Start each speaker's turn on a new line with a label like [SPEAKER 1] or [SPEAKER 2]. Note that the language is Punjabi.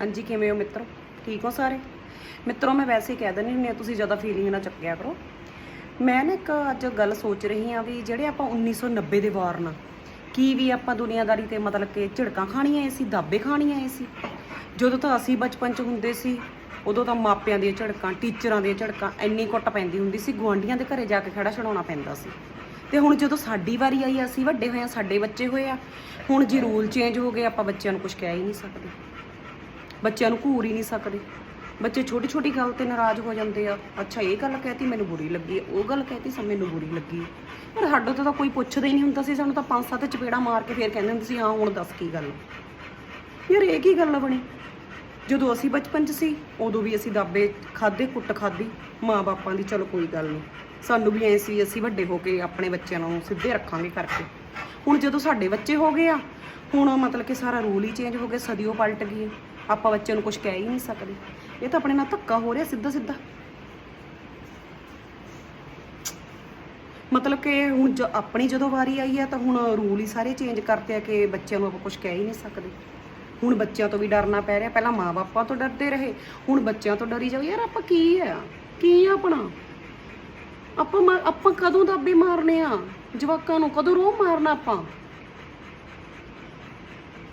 [SPEAKER 1] ਹਾਂਜੀ, ਕਿਵੇਂ ਹੋ ਮਿੱਤਰੋ? ਠੀਕ ਹੋ ਸਾਰੇ? ਮਿੱਤਰੋ, ਮੈਂ ਵੈਸੇ ਹੀ ਕਹਿ ਦਿੰਦੀ ਹੁੰਦੀ ਹਾਂ, ਤੁਸੀਂ ਜ਼ਿਆਦਾ ਫੀਲਿੰਗ ਨਾ ਚੱਕਿਆ ਕਰੋ। ਮੈਂ ਨਾ ਇੱਕ ਅੱਜ ਗੱਲ ਸੋਚ ਰਹੀ ਹਾਂ ਵੀ ਜਿਹੜੇ ਆਪਾਂ 1990 ਦੇ ਵਾਰ ਨਾਲ ਕੀ ਵੀ ਆਪਾਂ ਦੁਨੀਆਦਾਰੀ ਤੇ ਮਤਲਬ ਕਿ ਝਿੜਕਾਂ ਖਾਣੀਆਂ ਆਏ ਸੀ, ਦਾਬੇ ਖਾਣੀਆਂ ਆਏ ਸੀ? ਜਦੋਂ ਤਾਂ ਅਸੀਂ ਬਚਪਨ 'ਚ ਹੁੰਦੇ ਸੀ, ਉਦੋਂ ਤਾਂ ਮਾਪਿਆਂ ਦੀਆਂ ਝੜਕਾਂ, ਟੀਚਰਾਂ ਦੀਆਂ ਝੜਕਾਂ ਇੰਨੀ ਕੁੱਟ ਪੈਂਦੀ ਹੁੰਦੀ ਸੀ, ਗੁਆਂਢੀਆਂ ਦੇ ਘਰੇ ਜਾ ਕੇ ਖੜਾ ਛਡਾਉਣਾ ਪੈਂਦਾ ਸੀ। ਤੇ ਹੁਣ ਜਦੋਂ ਸਾਡੀ ਵਾਰੀ ਆਈ, ਅਸੀਂ ਵੱਡੇ ਹੋਏ ਆ ਸਾਡੇ ਬੱਚੇ ਹੋਏ ਆ, ਹੁਣ ਜੀ ਰੂਲ ਚੇਂਜ ਹੋ ਗਏ, ਆਪਾਂ ਬੱਚਿਆਂ ਨੂੰ ਕੁਝ ਕਹਿ ਹੀ ਨਹੀਂ ਸਕਦੇ। ਬੱਚਿਆਂ ਨੂੰ ਘੂਰ ਹੀ ਨਹੀਂ ਸਕਦੇ। ਬੱਚੇ ਛੋਟੀ ਛੋਟੀ ਗੱਲ ਤੇ ਨਾਰਾਜ਼ ਹੋ ਜਾਂਦੇ ਆ। ਅੱਛਾ, ਇਹ ਗੱਲ ਕਹਿਤੀ, ਮੈਨੂੰ ਬੁਰੀ ਲੱਗੀ। ਉਹ ਗੱਲ ਕਹਿਤੀ ਸਭ ਮੈਨੂੰ ਬੁਰੀ ਲੱਗੀ। ਪਰ ਸਾਡੇ ਤੋਂ ਤਾਂ ਕੋਈ ਪੁੱਛਦਾ ਹੀ ਨਹੀਂ ਹੁੰਦਾ ਸੀ। ਸਾਨੂੰ ਤਾਂ ਪੰਜ ਸੱਤ ਚਪੇੜਾ ਮਾਰ ਕੇ ਫੇਰ ਕਹਿੰਦੇ ਹੁੰਦੇ ਸੀ, ਹਾਂ, ਹੁਣ ਦੱਸ ਕੀ ਗੱਲ? ਯਾਰ, ਇਹ ਕੀ ਗੱਲ ਬਣੀ? ਜਦੋਂ ਅਸੀਂ ਬਚਪਨ 'ਚ ਸੀ, ਉਦੋਂ ਵੀ ਅਸੀਂ ਦਾਬੇ ਖਾਦੇ ਕੁੱਟ ਖਾਦੀ ਮਾਂ-ਬਾਪਾਂ ਦੀ ਚਲੋ ਕੋਈ ਗੱਲ ਨਹੀਂ। ਸਾਨੂੰ ਵੀ ਐ ਸੀ, ਅਸੀਂ ਵੱਡੇ ਹੋ ਕੇ ਆਪਣੇ ਬੱਚਿਆਂ ਨੂੰ ਸਿੱਧੇ ਰੱਖਾਂਗੇ ਕਰਕੇ। ਹੁਣ ਜਦੋਂ ਸਾਡੇ ਬੱਚੇ ਹੋ ਗਏ ਆ, ਹੁਣ ਮਤਲਬ ਕਿ ਸਾਰਾ ਰੂਲ ਹੀ ਚੇਂਜ ਹੋ ਗਿਆ ਸਦੀਓ ਪਲਟ ਗਈ ਹੈ। ਆਪਾਂ ਬੱਚਿਆਂ ਨੂੰ ਕੁਝ ਕਹਿ ਹੀ ਨਹੀਂ ਸਕਦੇ। ਇਹ ਤਾਂ ਆਪਣੇ ਨਾਲ ਧੱਕਾ ਹੋ ਰਿਹਾ ਸਿੱਧਾ ਸਿੱਧਾ ਮਤਲਬ ਕਿ ਹੁਣ ਜ- ਆਪਣੀ ਜਦੋਂ ਵਾਰੀ ਆਈ ਹੈ ਤਾਂ ਹੁਣ ਰੂਲ ਹੀ ਸਾਰੇ ਚੇਂਜ ਕਰਤੇ ਆ ਕਿ ਬੱਚਿਆਂ ਨੂੰ ਆਪਾਂ ਕੁਝ ਕਹਿ ਹੀ ਨਹੀਂ ਸਕਦੇ। ਹੁਣ ਬੱਚਿਆਂ ਤੋਂ ਵੀ ਡਰਨਾ ਪੈ ਰਿਹਾ। ਪਹਿਲਾਂ ਮਾਪਿਆਂ ਤੋਂ ਡਰਦੇ ਰਹੇ। ਹੁਣ ਬੱਚਿਆਂ ਤੋਂ ਡਰੀ ਜਾਓ। ਯਾਰ ਆਪਾਂ ਕੀ ਆ? ਕੀ ਆ ਆਪਣਾ? ਆਪਾਂ ਮਾ- ਆਪਾਂ ਕਦੋਂ ਦਾਬੇ ਮਾਰਨੇ ਆ? ਜਵਾਕਾਂ ਨੂੰ ਕਦੋਂ ਰੋਹ ਮਾਰਨਾ ਆਪਾਂ?